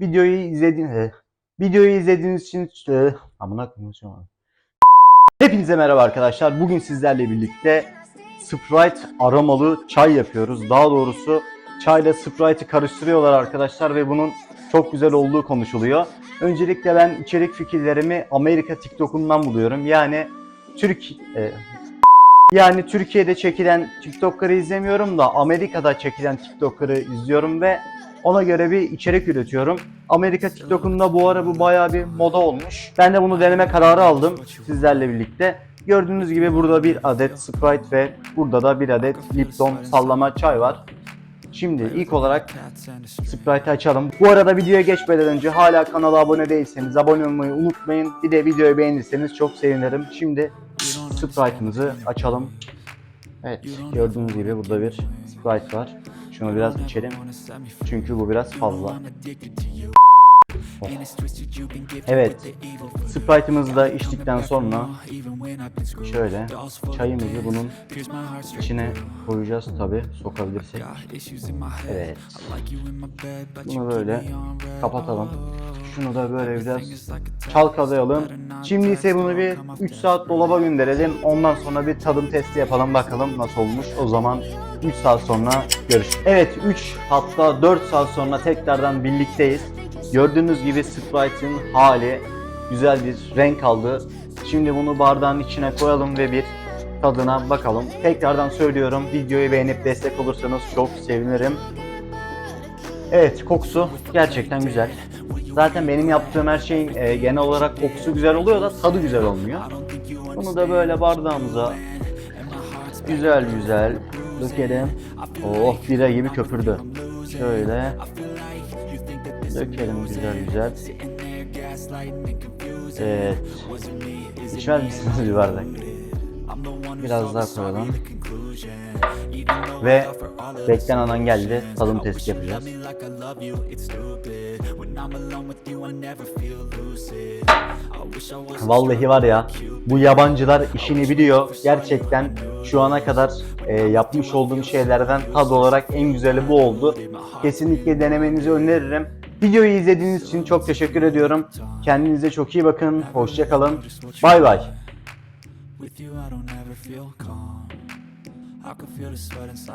Videoyu izlediğiniz videoyu izlediğiniz için amına koyayım. Hepinize merhaba arkadaşlar. Bugün sizlerle birlikte Sprite aromalı çay yapıyoruz. Daha doğrusu çayla Sprite'ı karıştırıyorlar arkadaşlar ve bunun çok güzel olduğu konuşuluyor. Öncelikle ben içerik fikirlerimi Amerika TikTok'undan buluyorum. Yani Türk e, yani Türkiye'de çekilen TikTok'ları izlemiyorum da Amerika'da çekilen TikTok'ları izliyorum ve ona göre bir içerik üretiyorum. Amerika TikTok'unda bu ara bu bayağı bir moda olmuş. Ben de bunu deneme kararı aldım sizlerle birlikte. Gördüğünüz gibi burada bir adet Sprite ve burada da bir adet Lipton sallama çay var. Şimdi ilk olarak Sprite'ı açalım. Bu arada videoya geçmeden önce hala kanala abone değilseniz abone olmayı unutmayın. Bir de videoyu beğenirseniz çok sevinirim. Şimdi Sprite'ımızı açalım. Evet gördüğünüz gibi burada bir Sprite var. Şunu biraz içelim. Çünkü bu biraz fazla. Oh. Evet. Sprite'ımızı da içtikten sonra şöyle çayımızı bunun içine koyacağız tabi sokabilirsek. Evet. Bunu böyle kapatalım. Şunu da böyle biraz çalkalayalım. Şimdi ise bunu bir 3 saat dolaba gönderelim. Ondan sonra bir tadım testi yapalım bakalım nasıl olmuş. O zaman 3 saat sonra görüşürüz. Evet 3 hatta 4 saat sonra tekrardan birlikteyiz. Gördüğünüz gibi Sprite'ın hali güzel bir renk aldı. Şimdi bunu bardağın içine koyalım ve bir tadına bakalım. Tekrardan söylüyorum videoyu beğenip destek olursanız çok sevinirim. Evet kokusu gerçekten güzel. Zaten benim yaptığım her şeyin e, genel olarak kokusu güzel oluyor da tadı güzel olmuyor. Bunu da böyle bardağımıza güzel güzel dökelim. Oh bira gibi köpürdü. Şöyle dökelim güzel güzel. Evet. İçmez misiniz bir bardak? Biraz daha koyalım. Ve beklenen an geldi. Tadım testi yapacağız. Vallahi var ya bu yabancılar işini biliyor. Gerçekten şu ana kadar e, yapmış olduğum şeylerden tad olarak en güzeli bu oldu. Kesinlikle denemenizi öneririm. Videoyu izlediğiniz için çok teşekkür ediyorum. Kendinize çok iyi bakın. Hoşça kalın. Bay bay. With you, I don't ever feel calm. I can feel the sweat inside